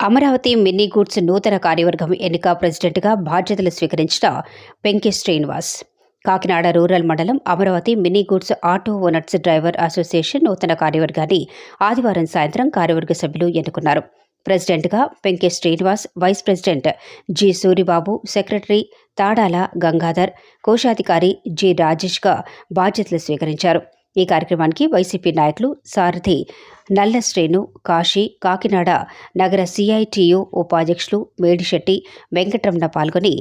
Amaravati mini goods నూతన కార్యవర్గం ఎన్నిక ప్రెసిడెంట్గా బాధ్యతలు స్వీకరించిన పెంకి శ్రీనివాస్. కాకినాడ రూరల్ మండలం Amaravati mini goods auto owners driver association నూతన కార్యవర్గాన్ని ఆదివారం సాయంత్రం కార్యవర్గ సభ్యులు ఎన్నుకున్నారు. ప్రెసిడెంట్గా Penke Srinivas vice president G Suribabu secretary Tadala Gangadhar కోశాధికారి జి రాజేష్గా బాధ్యతలు స్వీకరించారు. ఈ కార్యక్రమానికి వైసీపీ నాయకులు సారథి నల్ల శ్రేణు కాశీ కాకినాడ నగర సిఐటియు ఉపాధ్యక్షులు మేడిశెట్టి వెంకటరమణ పాల్గొని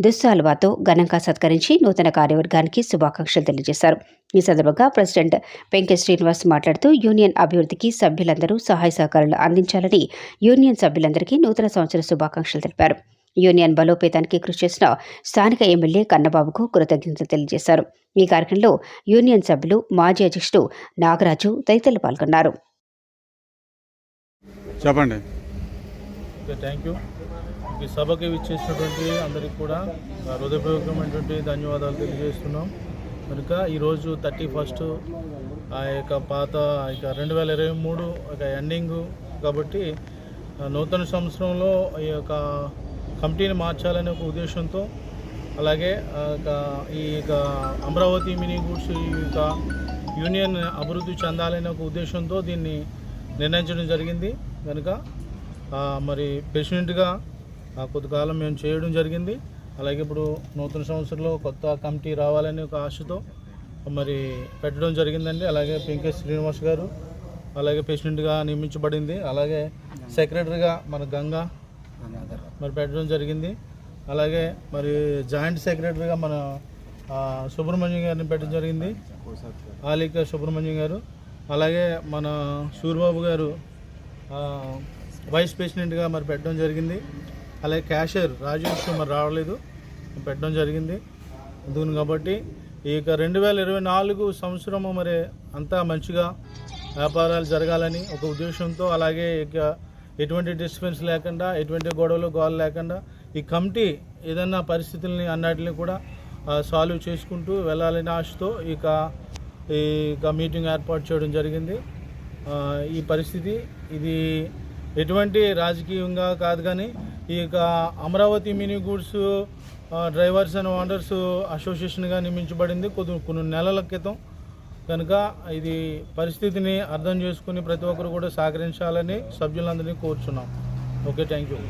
దుస్సాలువాతో ఘనంగా సత్కరించి నూతన కార్యవర్గానికి శుభాకాంక్షలు తెలియజేశారు. ఈ సందర్భంగా ప్రెసిడెంట్ వెంకయ్య శ్రీనివాస్ మాట్లాడుతూ యూనియన్ అభివృద్ధికి సభ్యులందరూ సహాయ సహకారాలు అందించాలని యూనియన్ సభ్యులందరికీ నూతన సంవత్సర శుభాకాంక్షలు తెలిపారు. యూనియన్ బలోపేతానికి కృషి చేసిన స్థానిక ఎమ్మెల్యే కన్నబాబుకు కృతజ్ఞతలు తెలియజేశారు. ఈ కార్యక్రమంలో యూనియన్ సభ్యులు మాజీ అధ్యక్షుడు నాగరాజు తదితరులు పాల్గొన్నారు. చెప్పండి. థ్యాంక్ యూ ఈ సభకి విచ్చేసినటువంటి అందరికి కూడా హృదయపూర్వకమైనటువంటి ధన్యవాదాలు తెలియజేస్తున్నాం. కనుక ఈరోజు థర్టీ ఫస్ట్ ఆ యొక్క పాత ఇక రెండు వేల ఇరవై మూడు ఒక ఎండింగ్ కాబట్టి నూతన సంవత్సరంలో ఈ యొక్క కమిటీని మార్చాలనే ఒక ఉద్దేశంతో అలాగే ఈ యొక్క అమరావతి మినీ గూడ్స్ ఈ యొక్క యూనియన్ అభివృద్ధి చెందాలనే ఒక ఉద్దేశంతో దీన్ని నిర్ణయించడం జరిగింది. కనుక మరి ప్రెసిడెంట్గా ఆ, కొంతకాలం మేము చేయడం జరిగింది. అలాగే ఇప్పుడు నూతన సంవత్సరంలో కొత్త కమిటీ రావాలనే ఒక ఆశతో మరి పెట్టడం జరిగిందండి. అలాగే పింకే శ్రీనివాస్ గారు అలాగే ప్రెసిడెంట్గా నియమించబడింది. అలాగే సెక్రటరీగా మన గంగా మరి పెట్టడం జరిగింది. అలాగే మరి జాయింట్ సెక్రటరీగా మన సుబ్రహ్మణ్యం గారిని పెట్టడం జరిగింది. ఆలిక సుబ్రహ్మణ్యం గారు. అలాగే మన సూర్యబాబు గారు వైస్ ప్రెసిడెంట్గా మరి పెట్టడం జరిగింది. అలాగే క్యాషియర్ రాజేష్ మరి రావలేదు. పెట్టడం జరిగింది. అందుకని కాబట్టి ఈ యొక్క రెండు వేల ఇరవై నాలుగు సంవత్సరము మరి అంతా మంచిగా వ్యాపారాలు జరగాలని ఒక ఉద్దేశంతో అలాగే ఇక ఎటువంటి డిస్టర్బెన్స్ లేకుండా ఎటువంటి గొడవలు గోలు లేకుండా ఈ కమిటీ ఏదన్నా పరిస్థితుల్ని అన్నిటిని కూడా సాల్వ్ చేసుకుంటూ వెళ్ళాలని ఆశతో ఇక ఈ ఇక మీటింగ్ ఏర్పాటు చేయడం జరిగింది. ఈ పరిస్థితి ఇది ఎటువంటి రాజకీయంగా కాదు కానీ ఈ Amaravati mini goods drivers and owners అసోసియేషన్గా నియమించబడింది. కొద్ది కొన్ని నెలల క్రితం కనుక ఇది పరిస్థితిని అర్థం చేసుకుని ప్రతి ఒక్కరు కూడా సహకరించాలని సభ్యులందరినీ కోరుచున్నాం. Okay thank you